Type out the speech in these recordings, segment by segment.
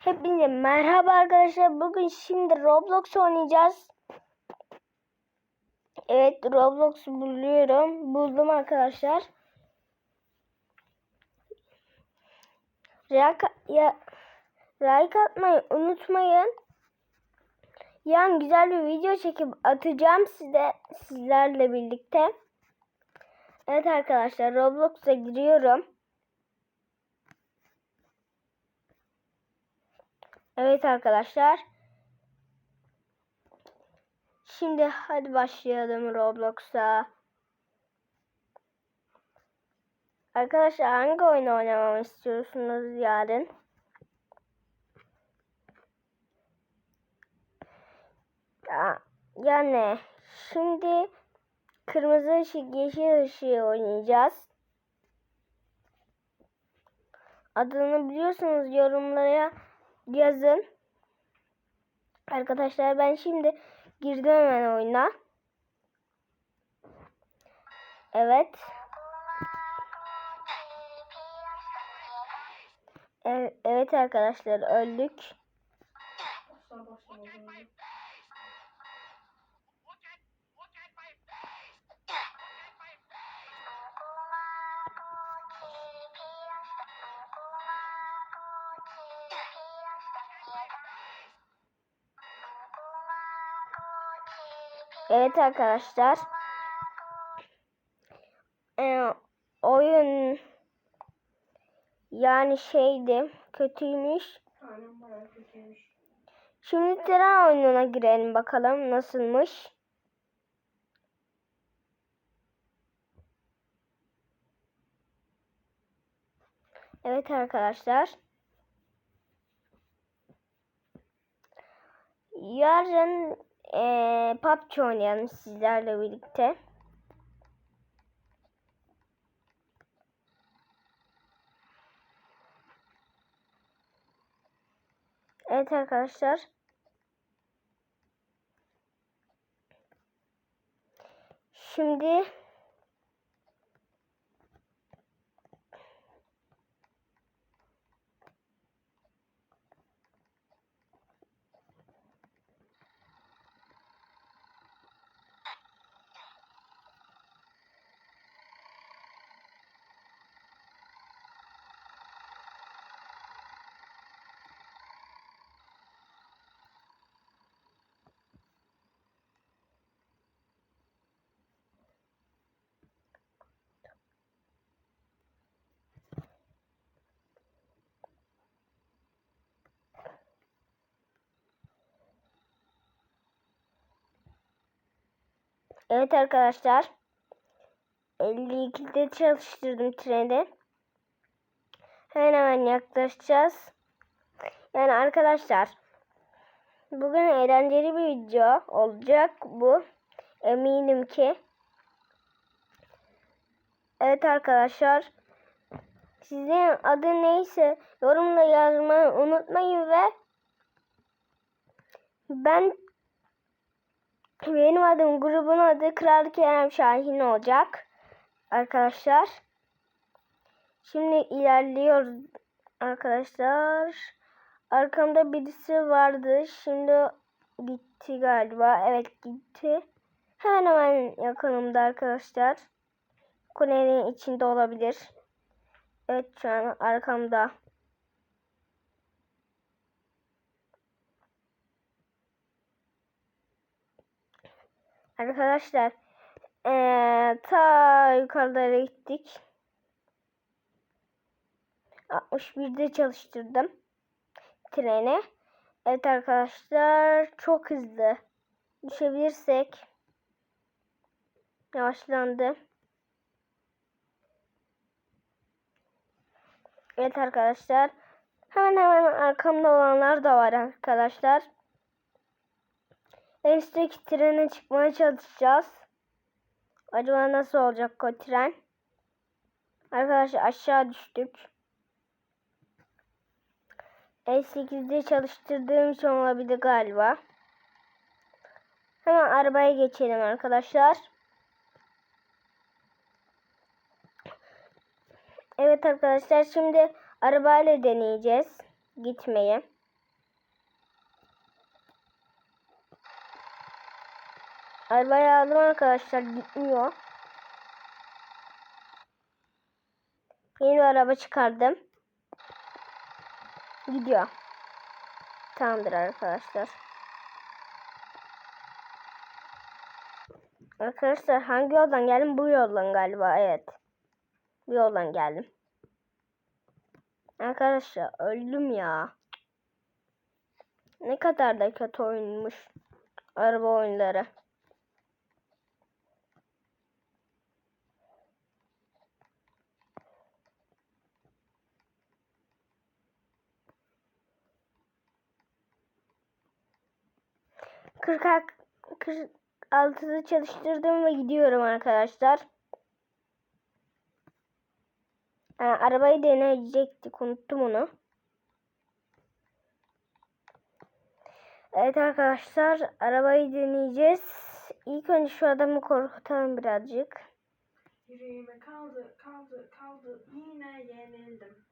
Hepinize merhaba arkadaşlar. Bugün şimdi Roblox oynayacağız. Evet Roblox'u buluyorum. Buldum arkadaşlar. Like, ya, like atmayı unutmayın. Yan güzel bir video çekip atacağım size sizlerle birlikte. Evet arkadaşlar Roblox'a giriyorum. Evet arkadaşlar. Şimdi hadi başlayalım Roblox'a. Arkadaşlar hangi oyunu oynamamı istiyorsunuz yarın? Ya, yani şimdi kırmızı ışık yeşil ışığı oynayacağız. Adını biliyorsunuz yorumlara yazın. Arkadaşlar ben şimdi girdim hemen oyuna. Evet. E- Evet arkadaşlar öldük. Evet arkadaşlar. Ee, oyun yani şeydi kötüymüş. Aynen bayağı kötüymüş. Şimdi tren oyununa girelim bakalım nasılmış. Evet arkadaşlar. Yarın eee PUBG oynayalım sizlerle birlikte. Evet arkadaşlar. Şimdi evet arkadaşlar. 52'de çalıştırdım treni. Hemen hemen yaklaşacağız. Yani arkadaşlar bugün eğlenceli bir video olacak bu. Eminim ki. Evet arkadaşlar. Sizin adı neyse yorumla yazmayı unutmayın ve ben benim adım grubun adı Kral Kerem Şahin olacak. Arkadaşlar. Şimdi ilerliyoruz arkadaşlar. Arkamda birisi vardı. Şimdi gitti galiba. Evet gitti. Hemen hemen yakınımda arkadaşlar. Kulenin içinde olabilir. Evet şu an arkamda. Arkadaşlar eee, ta yukarılara gittik. 61'de çalıştırdım treni. Evet arkadaşlar çok hızlı. Düşebilirsek yavaşlandı. Evet arkadaşlar. Hemen hemen arkamda olanlar da var arkadaşlar. Üstteki trene çıkmaya çalışacağız. Acaba nasıl olacak o tren? Arkadaşlar aşağı düştük. E8'de çalıştırdığım için olabilir galiba. Hemen arabaya geçelim arkadaşlar. Evet arkadaşlar şimdi arabayla deneyeceğiz gitmeyi. Arabayı aldım arkadaşlar gitmiyor. Yeni araba çıkardım. Gidiyor. Tamamdır arkadaşlar. Arkadaşlar hangi yoldan geldim? Bu yoldan galiba evet. Bu yoldan geldim. Arkadaşlar öldüm ya. Ne kadar da kötü oyunmuş. Araba oyunları. Kırk kırk altıda çalıştırdım ve gidiyorum arkadaşlar. Ha, arabayı deneyecektik. Unuttum onu. Evet arkadaşlar arabayı deneyeceğiz. İlk önce şu adamı korkutalım birazcık. Yüreğime kaldı, kaldı, kaldı. Yine yenildim.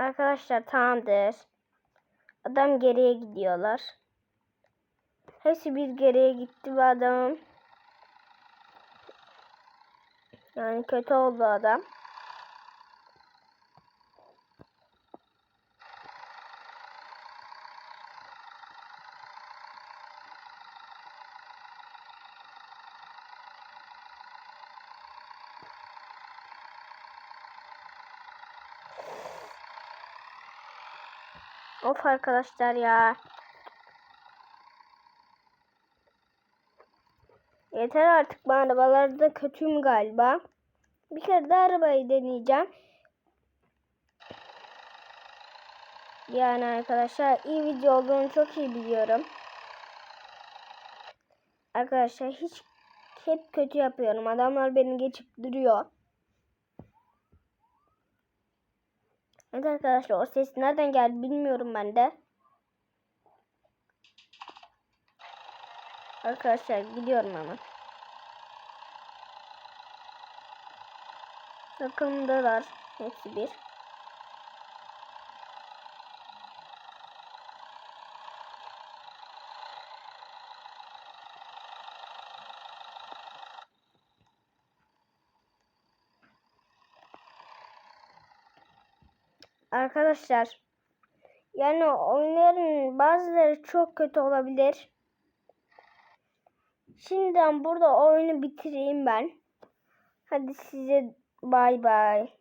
Arkadaşlar tamamdır. Adam geriye gidiyorlar. Hepsi bir geriye gitti ve adamım. Yani kötü oldu adam. Of arkadaşlar ya. Yeter artık ben arabalarda kötüyüm galiba. Bir kere de arabayı deneyeceğim. Yani arkadaşlar iyi video olduğunu çok iyi biliyorum. Arkadaşlar hiç hep kötü yapıyorum. Adamlar beni geçip duruyor. Evet arkadaşlar o ses nereden geldi bilmiyorum ben de. Arkadaşlar gidiyorum hemen. Takımdalar hepsi bir. Arkadaşlar yani oyunların bazıları çok kötü olabilir. Şimdiden burada oyunu bitireyim ben. Hadi size bay bay.